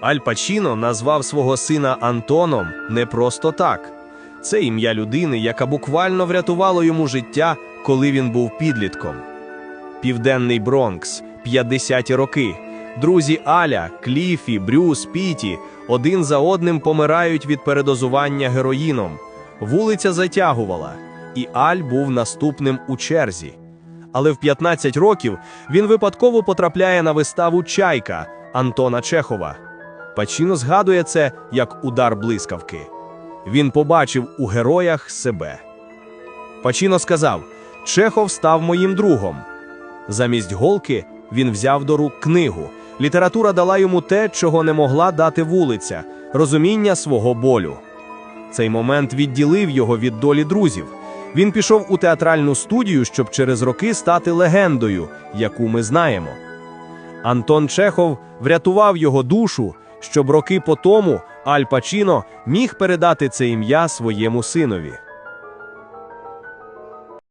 Аль Пачіно назвав свого сина Антоном не просто так. Це ім'я людини, яка буквально врятувала йому життя, коли він був підлітком. Південний Бронкс, 50-ті роки. Друзі Аля, Кліфі, Брюс, Піті один за одним помирають від передозування героїном. Вулиця затягувала, і Аль був наступним у черзі. Але в 15 років він випадково потрапляє на виставу Чайка Антона Чехова. Пачіно згадує це як удар блискавки. Він побачив у героях себе. Пачіно сказав: Чехов став моїм другом. Замість голки він взяв до рук книгу. Література дала йому те, чого не могла дати вулиця розуміння свого болю. Цей момент відділив його від долі друзів. Він пішов у театральну студію, щоб через роки стати легендою, яку ми знаємо. Антон Чехов врятував його душу, щоб роки по тому Аль Пачіно міг передати це ім'я своєму синові.